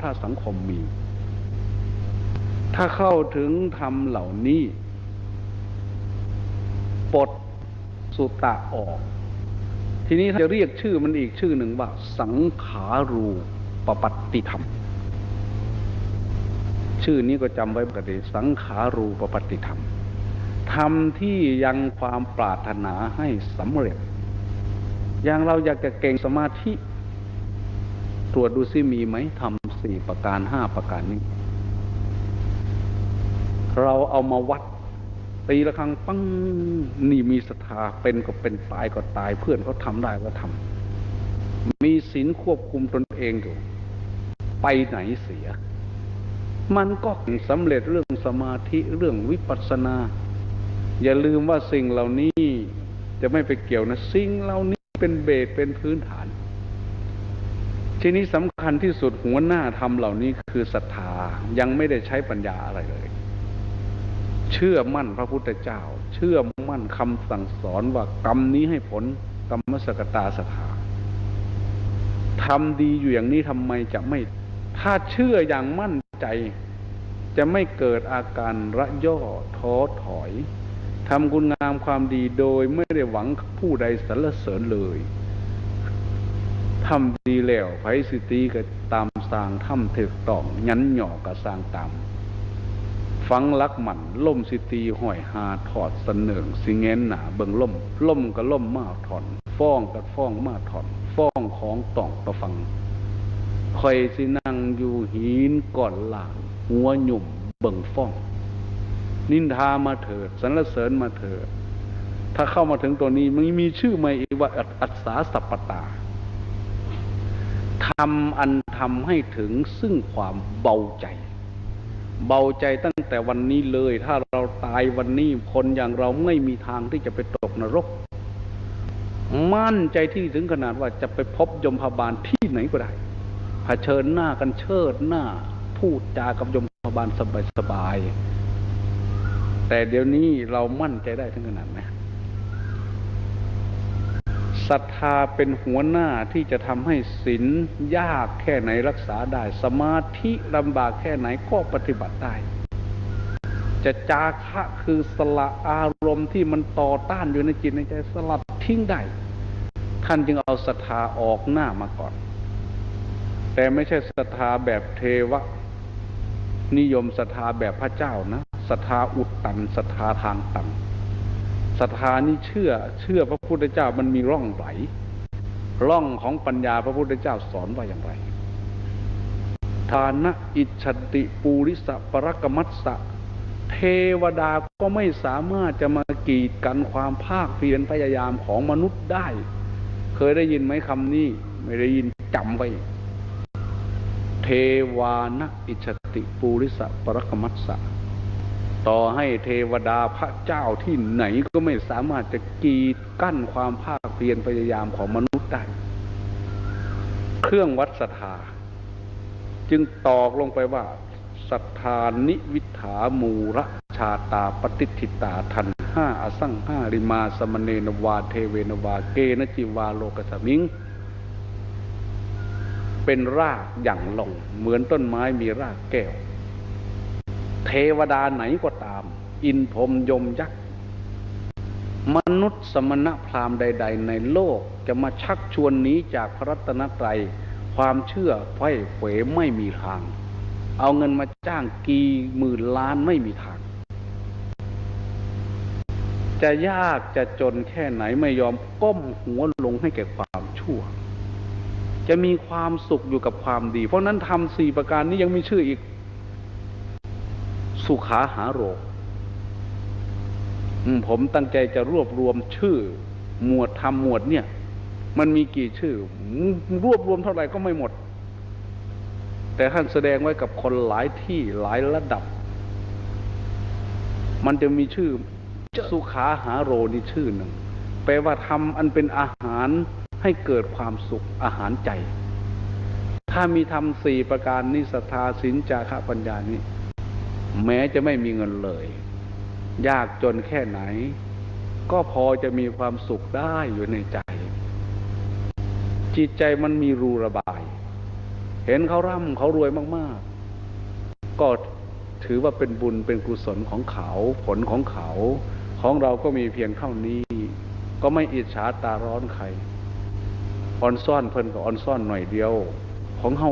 ถ้าสังคมมี ถ้าเข้าถึงธรรมเหล่านี้ปลดสุตะออก ทีนี้จะเรียกชื่อมันอีกชื่อหนึ่งว่า สังขารูปปัตติธรรม ชื่อนี้ก็จำไว้ปกติสังขารูปปัตติธรรมธรรมที่ยังความปรารถนาให้สำเร็จ อย่างเราอยากจะเก่งสมาธิ ตรวจดูซิมีไหมทำ สี่ประการห้าประการนี้ เราเอามาวัด ตีละครั้งปังนี่มีศรัทธาเป็นก็เป็นตายก็ตายเพื่อนเขาทำได้ก็ทำมีศีลควบคุมตนเองอยู่ ไปไหนเสีย มันก็สำเร็จเรื่องสมาธิเรื่องวิปัสสนา อย่าลืมว่าสิ่งเหล่านี้จะไม่ไปเกี่ยวนะ สิ่งเหล่านี้เป็นเบสเป็นพื้นฐาน ทีนี้สำคัญที่สุดหัวหน้าทำเหล่านี้คือศรัทธายังไม่ได้ใช้ปัญญาอะไรเลย เชื่อมั่นพระพุทธเจ้า เชื่อมั่นคำสั่งสอนว่ากรรมนี้ให้ผลกรรมสกตาศรัทธาทำดีอยู่อย่างนี้ทำไมจะไม่ ถ้าเชื่ออย่างมั่นใจ จะไม่เกิดอาการระย่อท้อถอยทำคุณงามความดีโดยไม่ได้หวังผู้ใดสรรเสริญเลย ทำดีแล้วไผสิตีก็ตามสร้างทำถึกต้องยันหย่อก็สร้างตาม ฟังลักหมันล่มสิตีห้อยหาถอดเสนองสิเงนหนาเบิงล่มล่มก็ล่มมาถอน ฟ้องก็ฟ้องมาถอน ฟ้องของต้องประฟังคอยสินั่งอยู่หินก่อนหลางหัวหยุ่มเบิ่งฟ้อง นินทามาเถิดสรรเสริญมาเถิดถ้าเข้ามาถึงตัวนี้มันมีชื่อใหม่อีกว่าอัศสาสัปปตา ทำอันทำให้ถึงซึ่งความเบาใจ เบาใจตั้งแต่วันนี้เลย ถ้าเราตายวันนี้คนอย่างเราไม่มีทางที่จะไปตกนรก มั่นใจที่ถึงขนาดว่าจะไปพบยมพบาลที่ไหนก็ได้เผชิญหน้ากันเชิดหน้า พูดจากับยมพบาลสบายๆแต่เดี๋ยวนี้เรามั่นใจได้ถึงขนาดไหน ศรัทธาเป็นหัวหน้าที่จะทำให้ศีลยากแค่ไหนรักษาได้ สมาธิลำบากแค่ไหนก็ปฏิบัติได้ จะจาคะคือสละอารมณ์ที่มันต่อต้านอยู่ในจิตในใจสลัดทิ้งได้ ท่านจึงเอาศรัทธาออกหน้ามาก่อน แต่ไม่ใช่ศรัทธาแบบเทวะ นิยมศรัทธาแบบพระเจ้านะศรัทธาอุดตันศรัทธาทางต่ำ ศรัทธานี่เชื่อ เชื่อพระพุทธเจ้ามันมีร่องไหลร่องของปัญญาพระพุทธเจ้าสอนว่าอย่างไร ทานะอิจฉติปูริสะปรกมัสสะ เทวดาก็ไม่สามารถจะมากีดกันความภาคเพียรพยายามของมนุษย์ได้ เคยได้ยินไหมคำนี้ ไม่ได้ยินจำไว้ เทวานะอิจฉติปูริสะปรกมัสสะ ต่อให้เทวดาพระเจ้าที่ไหนก็ไม่สามารถจะกีดกั้นความภาคเพียรพยายามของมนุษย์ได้ เครื่องวัดศรัทธาจึงตอกลงไปว่าศรัทธานิวิถามูระชาตาปฏิทิตาทันห้าอสังห้าริมาสมเนนวาเทเวนวาเกนจิวาโลกสมิง เป็นรากอย่างลง เหมือนต้นไม้มีรากแก้ว เทวดาไหนก็ตาม อินพรมยมยักษ์มนุษย์สมณะพราหมณ์ใด ๆ ในโลกจะมาชักชวนนี้จากพระรัตนตรัย ความเชื่อไฝ่เขวไม่มีทาง เอาเงินมาจ้างกี่หมื่นล้านไม่มีทาง จะยากจะจนแค่ไหนไม่ยอมก้มหัวลงให้แก่ความชั่ว จะมีความสุขอยู่กับความดี เพราะนั้นทำสี่ประการนี้ยังมีชื่ออีก สุขาหาโรคผมตั้งใจจะรวบรวมชื่อ หมวดทำหมวดเนี่ย มันมีกี่ชื่อ รวบรวมเท่าไหร่ก็ไม่หมด แต่ท่านแสดงไว้กับคนหลายที่หลายระดับ มันจะมีชื่อสุขาหาโรนี่ชื่อหนึ่งแปลว่าทำอันเป็นอาหารให้เกิดความสุขอาหารใจ ถ้ามีทำสี่ประการนิสทาสินจาระปัญญานี้ แม้จะไม่มีเงินเลย ยากจนแค่ไหน ก็พอจะมีความสุขได้อยู่ในใจ จิตใจมันมีรูระบาย เห็นเขาร่ำเขารวยมาก ๆ ก็ถือว่าเป็นบุญเป็นกุศลของเขาผลของเขา ของเราก็มีเพียงเท่านี้ ก็ไม่อิจฉาตาร้อนใครออนซ่อนเพิ่นก็ออนซ่อนหน่อยเดียว ของเฮา